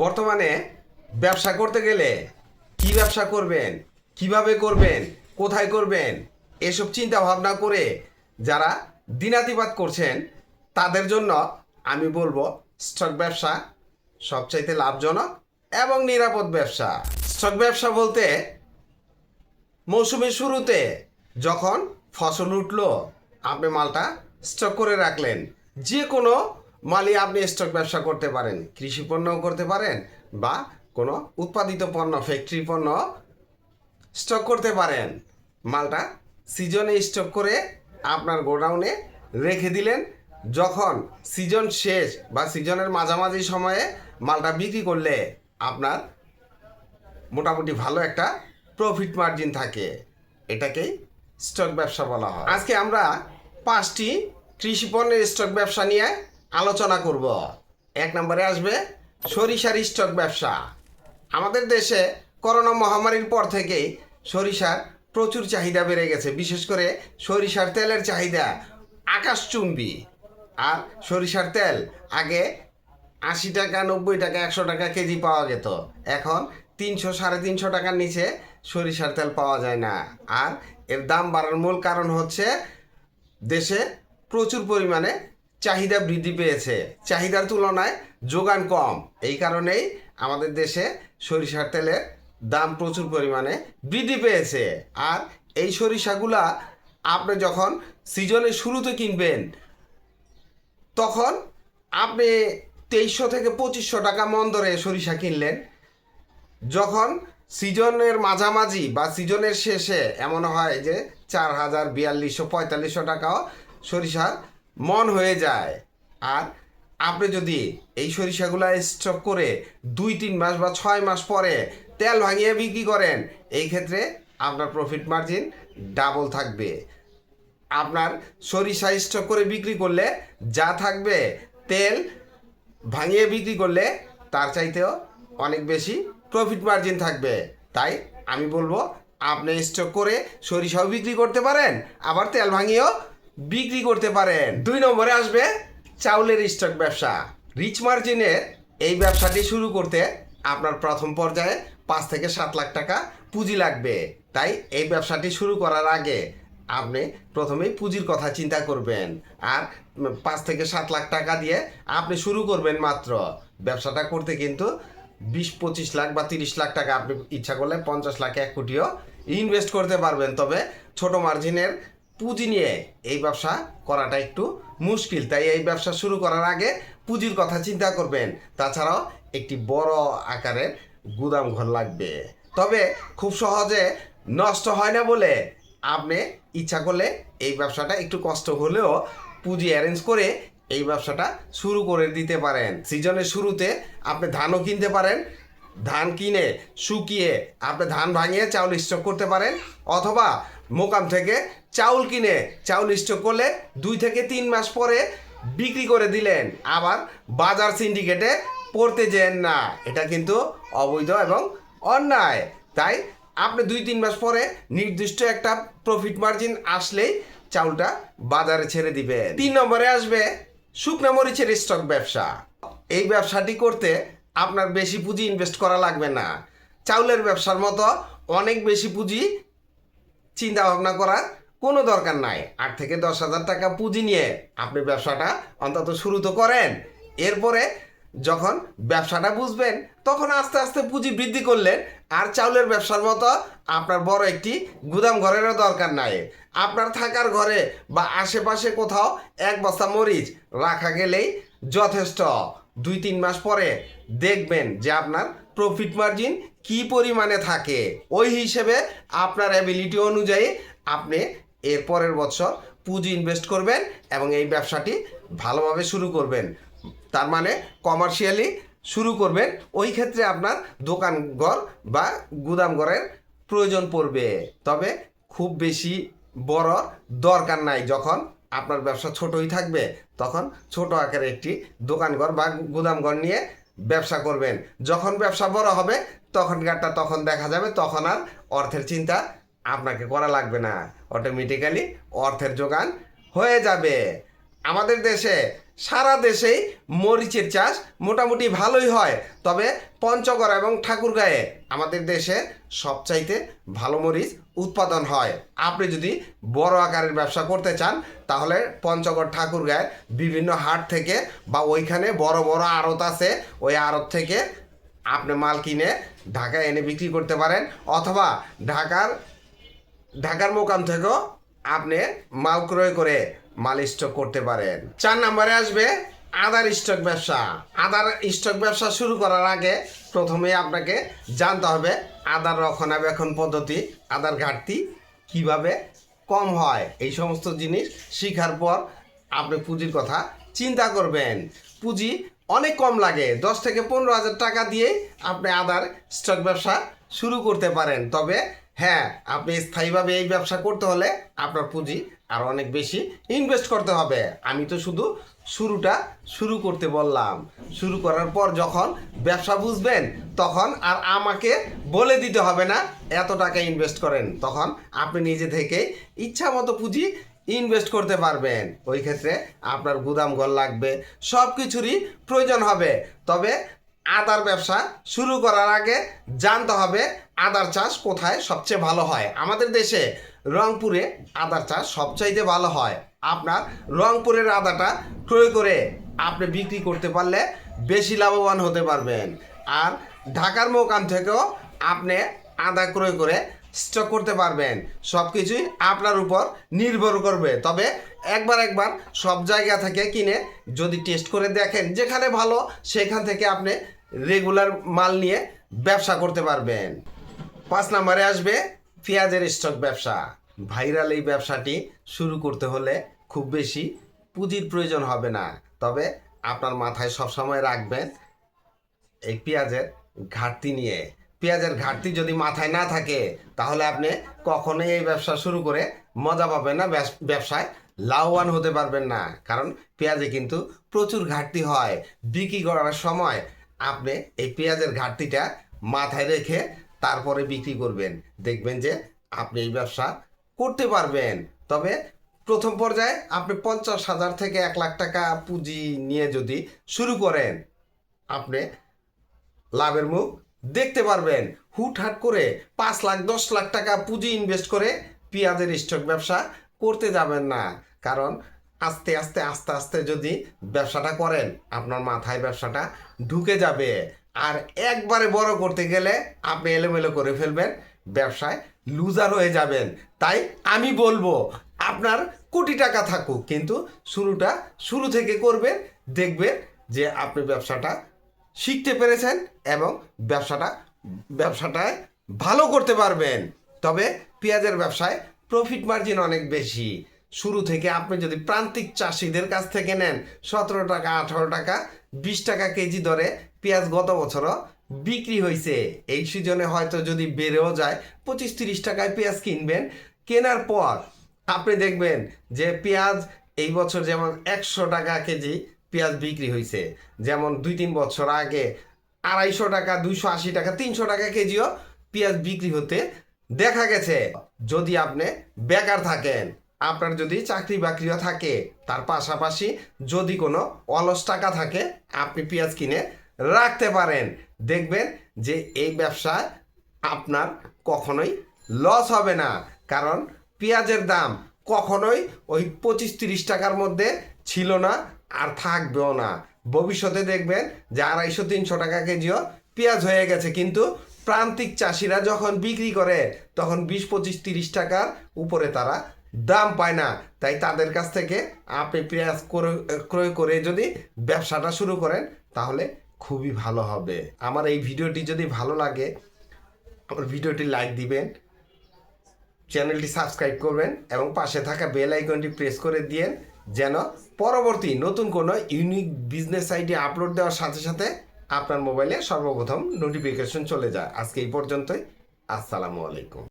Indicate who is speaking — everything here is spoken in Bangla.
Speaker 1: বর্তমানে ব্যবসা করতে গেলে কি ব্যবসা করবেন, কীভাবে করবেন, কোথায় করবেন, এসব চিন্তা ভাবনা করে যারা দিনাতিপাত করছেন, তাদের জন্য আমি বলব স্টক ব্যবসা সবচাইতে লাভজনক এবং নিরাপদ ব্যবসা। স্টক ব্যবসা বলতে মৌসুমের শুরুতে যখন ফসল উঠল, আপনি মালটা স্টক করে রাখলেন। যে কোনো মালই আপনি স্টক ব্যবসা করতে পারেন, কৃষি পণ্যও করতে পারেন বা কোনো উৎপাদিত পণ্য ফ্যাক্টরি পণ্য স্টক করতে পারেন। মালটা সিজনে স্টক করে আপনার গোডাউনে রেখে দিলেন। যখন সিজন শেষ বা সিজনের মাঝামাঝি সময়ে মালটা বিক্রি করলে আপনার মোটামুটি ভালো একটা প্রফিট মার্জিন থাকে। এটাকেই স্টক ব্যবসা বলা হয়। আজকে আমরা পাঁচটি কৃষি পণ্যের স্টক ব্যবসা নিয়ে আলোচনা করব। এক নম্বরে আসবে সরিষার স্টক ব্যবসা। আমাদের দেশে করোনা মহামারীর পর থেকেই সরিষার প্রচুর চাহিদা বেড়ে গেছে, বিশেষ করে সরিষার তেলের চাহিদা আকাশচুম্বী আর সরিষার তেল, আগে আশি টাকা, নব্বই টাকা, একশো টাকা কেজি পাওয়া যেত। এখন তিনশো, সাড়ে তিনশো টাকার নিচে সরিষার তেল পাওয়া যায় না। আর এর দাম বাড়ার মূল কারণ হচ্ছে দেশে প্রচুর পরিমাণে চাহিদা বৃদ্ধি পেয়েছে। চাহিদার তুলনায় যোগান কম। এই কারণেই আমাদের দেশে সরিষার তেলের দাম প্রচুর পরিমাণে বৃদ্ধি পেয়েছে। আর এই সরিষাগুলা আপনি যখন সিজনের শুরুতে কিনবেন, তখন আপনি তেইশশো থেকে পঁচিশশো টাকা মন ধরে সরিষা কিনলেন। যখন সিজনের মাঝামাঝি বা সিজনের শেষে এমন হয় যে চার হাজার বিয়াল্লিশশো পঁয়তাল্লিশশো টাকাও সরিষার মন হয়ে যায়। আর আপনি যদি এই সরিষাগুলো স্টক করে দুই, তিন মাস বা ছয় মাস পরে তেল ভাঙিয়ে বিক্রি করেন, এই ক্ষেত্রে আপনার প্রফিট মার্জিন ডাবল থাকবে। আপনার সরিষা স্টক করে বিক্রি করলে যা থাকবে, তেল ভাঙিয়ে বিক্রি করলে তার চাইতেও অনেক বেশি প্রফিট মার্জিন থাকবে। তাই আমি বলব, আপনি স্টক করে সরিষাও বিক্রি করতে পারেন, আবার তেল ভাঙিয়েও বিক্রি করতে পারেন। দুই নম্বরে আসবে চাউলের স্টক ব্যবসা। রিচ মার্জিনের এই ব্যবসাটি শুরু করতে আপনার প্রথম পর্যায়ে পাঁচ থেকে সাত লাখ টাকা পুঁজি লাগবে। তাই এই ব্যবসাটি শুরু করার আগে আপনি প্রথমেই পুঁজির কথা চিন্তা করবেন। আর পাঁচ থেকে সাত লাখ টাকা দিয়ে আপনি শুরু করবেন মাত্র। ব্যবসাটা করতে কিন্তু বিশ, পঁচিশ লাখ বা তিরিশ লাখ টাকা আপনি ইচ্ছা করলে পঞ্চাশ লাখ এক কোটিও ইনভেস্ট করতে পারবেন। তবে ছোট মার্জিনের পুঁজি নিয়ে এই ব্যবসা করাটা একটু মুশকিল। তাই এই ব্যবসা শুরু করার আগে পুঁজির কথা চিন্তা করবেন। তাছাড়াও একটি বড় আকারের গুদাম ঘর লাগবে। তবে খুব সহজে নষ্ট হয় না বলে আপনি ইচ্ছা করলে এই ব্যবসাটা একটু কষ্ট হলেও পুঁজি অ্যারেঞ্জ করে এই ব্যবসাটা শুরু করে দিতে পারেন। সিজনের শুরুতে আপনি ধানও কিনতে পারেন ধান কিনে, শুকিয়ে আপনি ধান ভাঙিয়ে চাউল স্টক করতে পারেন, অথবা মোকাম থেকে চাউল কিনে চাউল স্টক করলে দুই থেকে তিন মাস পরে বিক্রি করে দিলেন। আবার বাজার সিন্ডিকেটে পড়তে যেন না। এটা কিন্তু অবৈধ এবং অন্যায়। তাই আপনি দুই তিন মাস পরে নির্দিষ্ট একটা প্রফিট মার্জিন আসলেই চাউলটা বাজারে ছেড়ে দিবেন। তিন নম্বরে আসবে শুকনা মরিচের স্টক ব্যবসা। এই ব্যবসাটি করতে আপনার বেশি পুঁজি ইনভেস্ট করা লাগবে না। চাউলের ব্যবসার মতো অনেক বেশি পুঁজি চিন্তা ভাবনা করার কোনো দরকার নাই। আট থেকে দশ হাজার টাকা পুঁজি নিয়ে আপনি ব্যবসাটা অন্তত শুরু তো করেন। এরপরে যখন ব্যবসাটা বুঝবেন, তখন আস্তে আস্তে পুঁজি বৃদ্ধি করলেন। আর চাউলের ব্যবসার মতো আপনার বড় একটি গুদাম ঘরেরও দরকার নাই। আপনার থাকার ঘরে বা আশেপাশে কোথাও এক বস্তা মরিচ রাখা গেলেই যথেষ্ট। দুই তিন মাস পরে দেখবেন যে আপনার প্রফিট মার্জিন কি পরিমাণে থাকে। ওই হিসেবে আপনার অ্যাবিলিটি অনুযায়ী আপনি এর পরের বছর পুঁজি ইনভেস্ট করবেন এবং এই ব্যবসাটি ভালোভাবে শুরু করবেন। তার মানে কমার্শিয়ালি শুরু করবেন, ওই ক্ষেত্রে আপনার দোকান ঘর বা গুদাম ঘরের প্রয়োজন পড়বে। তবে খুব বেশি বড় দরকার নাই যখন আপনার ব্যবসা ছোটই থাকবে, তখন ছোট আকারে একটি দোকানঘর বা গুদামঘর নিয়ে ব্যবসা করবেন। যখন ব্যবসা বড় হবে, তখনকারটা তখন দেখা যাবে, তখন আর অর্থের চিন্তা আপনাকে করা লাগবে না। অটোমেটিক্যালি অর্থের যোগান হয়ে যাবে। আমাদের দেশে সারা দেশেই মরিচের চাষ মোটামুটি ভালোই হয়। তবে পঞ্চগড় এবং ঠাকুরগাঁয়ে আমাদের দেশে সবচাইতে ভালো মরিচ উৎপাদন হয়। আপনি যদি বড় আকারের ব্যবসা করতে চান, তাহলে পঞ্চগড়, ঠাকুরগাঁয়ের বিভিন্ন হাট থেকে বা ওইখানে বড় বড় আড়ত আছে, ওই আড়ত থেকে আপনি মাল কিনে ঢাকায় এনে বিক্রি করতে পারেন। অথবা ঢাকার ঢাকার মোকাম থেকেও আপনি মাল ক্রয় করে মাল স্টক করতে পারেন। চার নম্বরে আসবে আদার স্টক ব্যবসা। আদার স্টক ব্যবসা শুরু করার আগে প্রথমে আপনাকে জানতে হবে আদার রক্ষণাবেক্ষণ পদ্ধতি, আদার ঘাটতি কীভাবে কম হয়, এই সমস্ত জিনিস শেখার পর আপনি পুঁজির কথা চিন্তা করবেন। পুঁজি অনেক কম লাগে, দশ থেকে পনেরো হাজার টাকা দিয়ে আপনি আদার স্টক ব্যবসা শুরু করতে পারেন। তবে হ্যাঁ আপনি স্থায়ীভাবে এই ব্যবসা করতে হলে আপনার পুঁজি আর অনেক বেশি ইনভেস্ট করতে হবে। আমি তো শুধু শুরুটা শুরু করতে বললাম। শুরু করার পর যখন ব্যবসা বুঝবেন, তখন আর আমাকে বলে দিতে হবে না এত টাকা ইনভেস্ট করেন। তখন আপনি নিজে থেকে ইচ্ছা মতো পুঁজি ইনভেস্ট করতে পারবেন। ওই ক্ষেত্রে আপনার গুদাম ঘর লাগবে সব কিছুরই প্রয়োজন হবে। তবে আদার ব্যবসা শুরু করার আগে জানতে হবে আদার চাষ কোথায় সবচেয়ে ভালো হয়। আমাদের দেশে রংপুরে আদার চাষ সবচাইতে ভালো হয়। আপনার রংপুরের আদাটা ক্রয় করে আপনি বিক্রি করতে পারলে বেশি লাভবান হতে পারবেন। আর ঢাকার মোকাম থেকেও আপনি আদা ক্রয় করে স্টক করতে পারবেন। সব কিছুই আপনার উপর নির্ভর করবে। তবে একবার একবার সব জায়গা থেকে কিনে যদি টেস্ট করে দেখেন যেখানে ভালো, সেখান থেকে আপনি রেগুলার মাল নিয়ে ব্যবসা করতে পারবেন। পাঁচ নম্বরে আসবে পেঁয়াজের স্টক ব্যবসা। ভাইরাল এই ব্যবসাটি শুরু করতে হলে খুব বেশি পুঁজির প্রয়োজন হবে না। তবে আপনার মাথায় সবসময় রাখবেন এই পেঁয়াজের ঘাটতি নিয়ে। পেঁয়াজের ঘাটতি যদি মাথায় না থাকে, তাহলে আপনি কখনোই এই ব্যবসা শুরু করে মজা পাবেন না ব্যবসায় লাভবান হতে পারবেন না। কারণ পেঁয়াজে কিন্তু প্রচুর ঘাটতি হয়। বিক্রি করার সময় আপনি এই পেঁয়াজের ঘাটতিটা মাথায় রেখে তারপরে বিক্রি করবেন। দেখবেন যে আপনি এই ব্যবসা করতে পারবেন। তবে প্রথম পর্যায়ে আপনি পঞ্চাশ হাজার থেকে এক লাখ টাকা পুঁজি নিয়ে যদি শুরু করেন, আপনি লাভের মুখ দেখতে পারবেন। হুটহাট করে পাঁচ লাখ, দশ লাখ টাকা পুঁজি ইনভেস্ট করে পেঁয়াজের স্টক ব্যবসা করতে যাবেন না। কারণ আস্তে আস্তে আস্তে আস্তে যদি ব্যবসাটা করেন, আপনার মাথায় ব্যবসাটা ঢুকে যাবে। আর একবারে বড় করতে গেলে আপনি এলোমেলো করে ফেলবেন, ব্যবসায় লুজার হয়ে যাবেন। তাই আমি বলব, আপনার কোটি টাকা থাকুক, কিন্তু শুরুটা শুরু থেকে করবেন, দেখবেন যে আপনি ব্যবসাটা শিখতে পেরেছেন এবং ব্যবসাটা, ব্যবসাটায় ভালো করতে পারবেন। তবে পেঁয়াজের ব্যবসায় প্রফিট মার্জিন অনেক বেশি। শুরু থেকে আপনি যদি প্রান্তিক চাষিদের কাছ থেকে নেন সতেরো টাকা, আঠারো টাকা, বিশ টাকা কেজি দরে পেঁয়াজ গত বছরও বিক্রি হয়েছে এই সিজনে হয়তো যদি বেড়েও যায়, পঁচিশ তিরিশ টাকায় পেঁয়াজ কিনবেন। কেনার পর আপনি দেখবেন যে পেঁয়াজ এই বছর যেমন একশো টাকা কেজি পেঁয়াজ বিক্রি হয়েছে যেমন দুই তিন বছর আগে আড়াইশো টাকা, দুইশো আশি টাকা, তিনশো টাকা কেজিও পেঁয়াজ বিক্রি হতে দেখা গেছে। যদি আপনি বেকার থাকেন আপনার যদি চাকরি বাকরিও থাকে, তার পাশাপাশি যদি কোনো অলস টাকা থাকে, আপনি পেঁয়াজ কিনে রাখতে পারেন। দেখবেন যে এই ব্যবসায় আপনার কখনোই লস হবে না। কারণ পেঁয়াজের দাম কখনোই ওই পঁচিশ তিরিশ টাকার মধ্যে ছিল না আর থাকবেও না। ভবিষ্যতে দেখবেন যে আড়াইশো, তিনশো টাকা কেজিও পেঁয়াজ হয়ে গেছে। কিন্তু প্রান্তিক চাষিরা যখন বিক্রি করে, তখন বিশ, পঁচিশ, তিরিশ টাকার উপরে তারা দাম পায় না। তাই তাদের কাছ থেকে আপনি পেঁয়াজ করে- ক্রয় করে যদি ব্যবসাটা শুরু করেন, তাহলে খুবই ভালো হবে। আমার এই ভিডিওটি যদি ভালো লাগে, আমার ভিডিওটি লাইক দিবেন, চ্যানেলটি সাবস্ক্রাইব করবেন, এবং পাশে থাকা বেল আইকনটি প্রেস করে দিয়েন, যেন পরবর্তী নতুন কোনো ইউনিক বিজনেস আইডি আপলোড দেওয়ার সাথে সাথে আপনার মোবাইলে সর্বপ্রথম নোটিফিকেশন চলে যায়। আজকে এই পর্যন্তই। আসসালামু আলাইকুম।